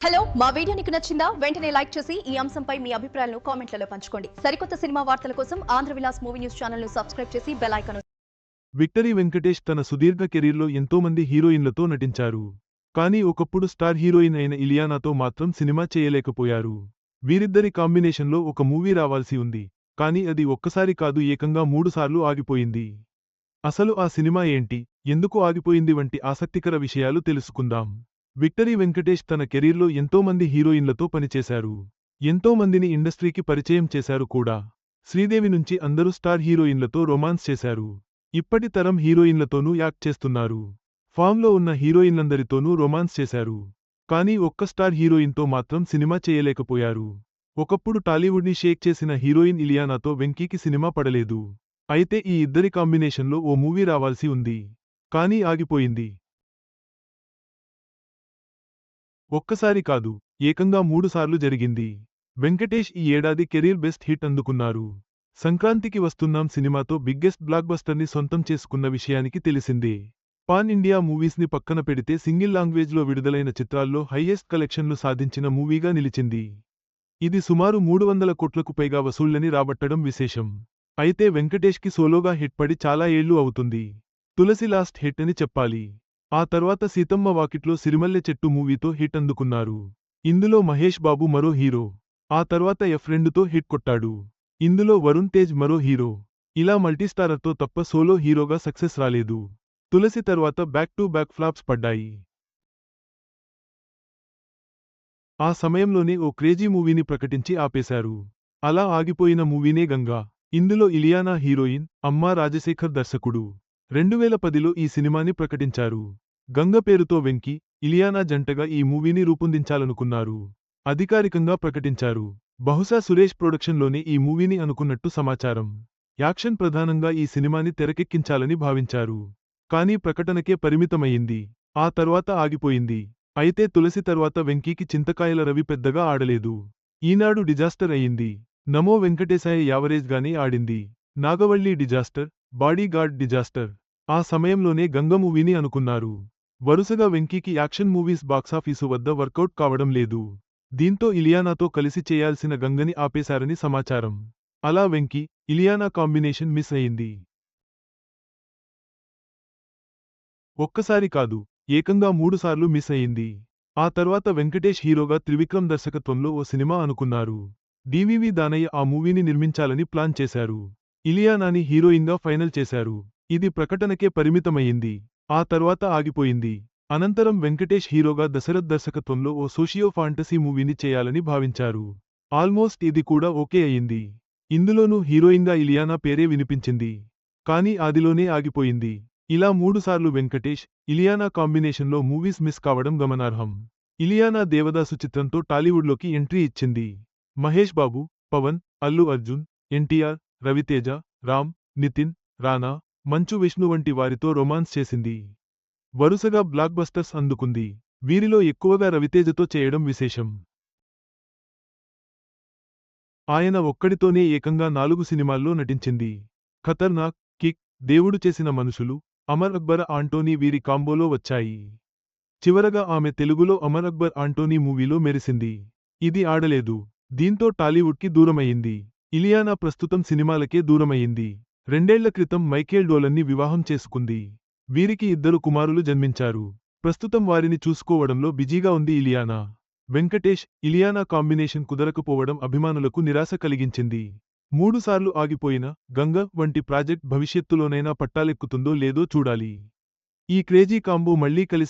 Hello మా video నీకు నచ్చిందా? వెంటనే లైక్ చేసి ఈ అంశంపై మీ అభిప్రాయాలను కామెంట్లలో పంచుకోండి. సరికొత్త సినిమా వార్తల కోసం ఆంధ్ర విలాస్ మూవీ న్యూస్ ఛానల్ను సబ్స్క్రైబ్ చేసి బెల్ ఐకాన్ విక్టరీ వెంకటేష్ తన సుదీర్ఘ కెరీర్లో ఎంతో మంది హీరోయిన్లతో నటించారు. కానీ ఒకప్పుడు స్టార్ హీరోయిన్ అయిన ఇలియానాతో మాత్రం సినిమా చేయలేకపోయారు. వీరిద్దరి కాంబినేషన్లో ఒక మూవీ రావాల్సి ఉంది. కానీ అది ఒక్కసారి కాదు ఏకంగా మూడుసార్లు ఆగిపోయింది. అసలు ఆ సినిమా ఏంటి? ఎందుకు ఆగిపోయింది? వంటి ఆసక్తికర విషయాలు తెలుసుకుందాం. విక్టరీ వెంకటేష్ తన కెరీర్లో ఎంతోమంది హీరోయిన్లతో పనిచేశారు. ఎంతో మందిని ఇండస్ట్రీకి పరిచయం చేశారు కూడా. శ్రీదేవి నుంచి అందరూ స్టార్ హీరోయిన్లతో రొమాన్స్ చేశారు. ఇప్పటి తరం హీరోయిన్లతోనూ యాక్ట్ చేస్తున్నారు. ఫామ్లో ఉన్న హీరోయిన్లందరితోనూ రొమాన్స్ చేశారు. కానీ ఒక్క స్టార్ హీరోయిన్తో మాత్రం సినిమా చేయలేకపోయారు. ఒకప్పుడు టాలీవుడ్ని షేక్ చేసిన హీరోయిన్ ఇలియానాతో వెంకీకి సినిమా పడలేదు. అయితే ఈ ఇద్దరి కాంబినేషన్లో ఓ మూవీ రావాల్సి ఉంది. కానీ ఆగిపోయింది. ఒక్కసారి కాదు ఏకంగా మూడుసార్లు జరిగింది. వెంకటేష్ ఈ ఏడాది కెరీర్ బెస్ట్ హిట్ అందుకున్నారు. సంక్రాంతికి వస్తున్నాం సినిమాతో బిగ్గెస్ట్ బ్లాక్ బస్టర్ని సొంతం చేసుకున్న విషయానికి తెలిసిందే. పాన్ ఇండియా మూవీస్ని పక్కన పెడితే సింగిల్ లాంగ్వేజ్లో విడుదలైన చిత్రాల్లో హైయెస్ట్ కలెక్షన్లు సాధించిన మూవీగా నిలిచింది. ఇది సుమారు మూడు వందల కోట్లకు పైగా వసూళ్ళని రాబట్టడం విశేషం. అయితే వెంకటేష్కి సోలోగా హిట్ పడి చాలా ఏళ్ళు అవుతుంది. తులసి లాస్ట్ హిట్ అని చెప్పాలి. ఆ తర్వాత సీతమ్మ వాకిట్లో సిరిమల్లె చెట్టు మూవీతో హిట్ అందుకున్నారు. ఇందులో మహేష్ బాబు మరో హీరో. ఆ తర్వాత ఎఫ్ రెండుతో హిట్ కొట్టాడు. ఇందులో వరుణ్ తేజ్ మరో హీరో. ఇలా మల్టీస్టారర్తో తప్ప సోలో హీరోగా సక్సెస్ రాలేదు. తులసి తర్వాత బ్యాక్ టు బ్యాక్ ఫ్లాప్స్ పడ్డాయి. ఆ సమయంలోనే ఓ క్రేజీ మూవీని ప్రకటించి ఆపేశారు. అలా ఆగిపోయిన మూవీనే గంగా. ఇందులో ఇలియానా హీరోయిన్ అమ్మా రాజశేఖర్ దర్శకుడు. రెండువేల పదిలో ఈ సినిమాని ప్రకటించారు. గంగ పేరుతో వెంకి ఇలియానా జంటగా ఈ మూవీని రూపొందించాలనుకున్నారు. అధికారికంగా ప్రకటించారు. బహుశా సురేష్ ప్రొడక్షన్లోనే ఈ మూవీని అనుకున్నట్టు సమాచారం. యాక్షన్ ప్రధానంగా ఈ సినిమాని తెరకెక్కించాలని భావించారు. కానీ ప్రకటనకే పరిమితమయ్యింది. ఆ తర్వాత ఆగిపోయింది. అయితే తులసి తర్వాత వెంకీకి చింతకాయల రవి పెద్దగా ఆడలేదు. ఈనాడు డిజాస్టర్ అయ్యింది. నమో వెంకటేశాయ యావరేజ్గానే ఆడింది. Nagavalli disaster bodyguard disaster. ఆ సమయంలోనే గంగ మూవీని అనుకున్నారు. వరుసగా వెంకీకి యాక్షన్ మూవీస్ బాక్సాఫీసు వద్ద వర్కౌట్ కావడం లేదు. దీంతో ఇలియానాతో కలిసి చేయాల్సిన గంగని ఆపేశారని సమాచారం. అలా వెంకీ ఇలియానా కాంబినేషన్ మిస్ అయింది. ఒక్కసారి కాదు ఏకంగా మూడుసార్లు మిస్ అయింది. ఆ తర్వాత వెంకటేష్ హీరోగా త్రివిక్రమ్ దర్శకత్వంలో ఓ సినిమా అనుకున్నారు. డివివి దానయ్య ఆ మూవీని నిర్మించాలని ప్లాన్ చేశారు. ఇలియానాని హీరోయిన్గా ఫైనల్ చేశారు. ఇది ప్రకటనకే పరిమితమయ్యింది. ఆ తర్వాత ఆగిపోయింది. అనంతరం వెంకటేష్ హీరోగా దశరథ్ దర్శకత్వంలో ఓ సోషియో ఫాంటసీ మూవీని చేయాలని భావించారు. ఆల్మోస్ట్ ఇది కూడా ఓకే అయింది ఇందులోనూ హీరోయిన్గా ఇలియానా పేరే వినిపించింది. కానీ ఆదిలోనే ఆగిపోయింది. ఇలా మూడుసార్లు వెంకటేష్ ఇలియానా కాంబినేషన్లో మూవీస్ మిస్ కావడం గమనార్హం. ఇలియానా దేవదాసు చిత్రంతో టాలీవుడ్లోకి ఎంట్రీ ఇచ్చింది. మహేష్ బాబు పవన్ అల్లు అర్జున్ ఎన్టీఆర్ రవితేజ రామ్ నితిన్ రానా మంచు విష్ణు వంటి వారితో రొమాన్స్ చేసింది. వరుసగా బ్లాక్ బస్టర్స్ అందుకుంది. వీరిలో ఎక్కువగా రవితేజతో చేయడం విశేషం. ఆయన ఒక్కడితోనే ఏకంగా నాలుగు సినిమాల్లో నటించింది. ఖతర్నాక్ కిక్ దేవుడు చేసిన మనుషులు అమర్ అక్బర్ ఆంటోనీ వీరి కాంబోలో వచ్చాయి. చివరగా ఆమె తెలుగులో అమర్ అక్బర్ ఆంటోనీ మూవీలో మెరిసింది. ఇది ఆడలేదు. దీంతో టాలీవుడ్కి దూరమయ్యింది. ఇలియానా ప్రస్తుతం సినిమాలకే దూరమయ్యింది. రెండేళ్ళ క్రితం మైకేల్ డోలన్ని వివాహం చేసుకుంది. వీరికి ఇద్దరు కుమారులు జన్మించారు. ప్రస్తుతం వారిని చూసుకోవడంలో బిజీగా ఉంది ఇలియానా. వెంకటేష్ ఇలియానా కాంబినేషన్ కుదరకపోవడం అభిమానులకు నిరాశ కలిగించింది. మూడుసార్లు ఆగిపోయిన గంగ వంటి ప్రాజెక్ట్ భవిష్యత్తులోనైనా పట్టాలెక్కుతుందో లేదో చూడాలి. ఈ క్రేజీ కాంబో మళ్ళీ కలిసే